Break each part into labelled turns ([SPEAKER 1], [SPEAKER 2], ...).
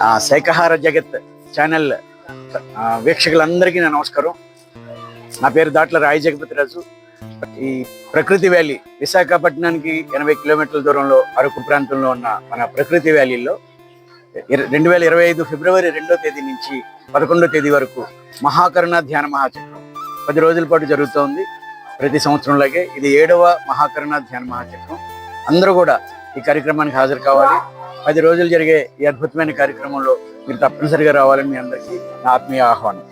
[SPEAKER 1] ఆ, జగత్ ఛానల్ వీక్షకులందరికీ నా నమస్కారం. నా పేరు దాట్ల రాయి జగపతి రాజు. ఈ ప్రకృతి వ్యాలీ విశాఖపట్నానికి ఎనభై కిలోమీటర్ల దూరంలో అరకు ప్రాంతంలో ఉన్న మన ప్రకృతి వ్యాలీలో రెండు వేల ఇరవై ఐదు ఫిబ్రవరి రెండో తేదీ నుంచి పదకొండో తేదీ వరకు మహాకరుణ ధ్యాన మహాచక్రం పది రోజుల పాటు జరుగుతోంది. ప్రతి సంవత్సరంలాగే ఇది ఏడవ మహాకరుణ ధ్యాన మహాచక్రం. అందరూ కూడా ఈ కార్యక్రమానికి హాజరు కావాలి. పది రోజులు జరిగే ఈ అద్భుతమైన కార్యక్రమంలో మీరు తప్పనిసరిగా రావాలని మీ అందరికీ నా ఆత్మీయ ఆహ్వానం.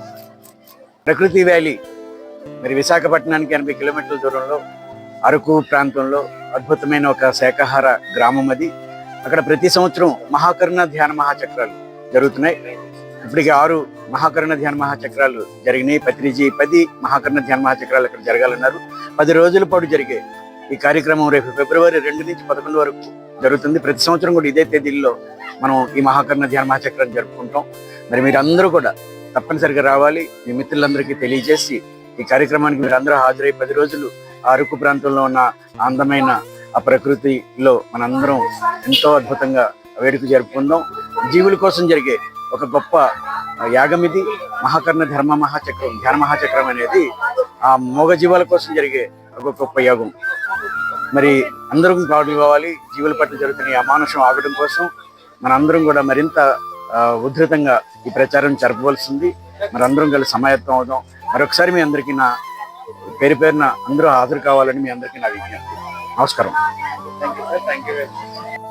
[SPEAKER 1] ప్రకృతి వ్యాలీ మరి విశాఖపట్నానికి ఎనభై కిలోమీటర్ల దూరంలో అరకు ప్రాంతంలో అద్భుతమైన ఒక శాఖాహార గ్రామం అది. అక్కడ ప్రతి సంవత్సరం మహాకరుణ ధ్యాన మహాచక్రాలు జరుగుతున్నాయి. ఇప్పటికి ఆరు మహాకరుణ ధ్యాన మహాచక్రాలు జరిగినాయి. పత్రిజీ పది మహాకరుణ ధ్యాన మహాచక్రాలు అక్కడ జరగాలన్నారు. పది రోజుల పాటు జరిగే ఈ కార్యక్రమం రేపు ఫిబ్రవరి రెండు నుంచి పదకొండు వరకు జరుగుతుంది. ప్రతి సంవత్సరం కూడా ఇదే తేదీల్లో మనం ఈ మహాకర్ణ ధ్యాన మహాచక్రం జరుపుకుంటాం. మరి మీరు అందరూ కూడా తప్పనిసరిగా రావాలి. మీ మిత్రులందరికీ తెలియజేసి ఈ కార్యక్రమానికి మీరు హాజరై పది రోజులు ఆ అరకు ప్రాంతంలో ఉన్న అందమైన ఆ ప్రకృతిలో మనందరం ఎంతో అద్భుతంగా వేడుక జరుపుకుందాం. జీవుల కోసం జరిగే ఒక గొప్ప యాగం ఇది. మహాకర్ణ ధర్మ మహాచక్రం ధ్యాన మహాచక్రం అనేది ఆ మోగ జీవాల కోసం జరిగే ఒక గొప్ప యాగం. మరి అందరం కావడం కావాలి జీవుల పట్ల జరుగుతున్న ఈ అమానుషం ఆగడం కోసం మనందరం కూడా మరింత ఉధృతంగా ఈ ప్రచారం జరపవలసింది. మరి అందరం కలిసి సమాయత్తం అవుదాం. మరొకసారి మీ అందరికీ నా పేరు పేరున అందరూ హాజరు కావాలని మీ అందరికీ నా విజ్ఞప్తి. నమస్కారం. Thank you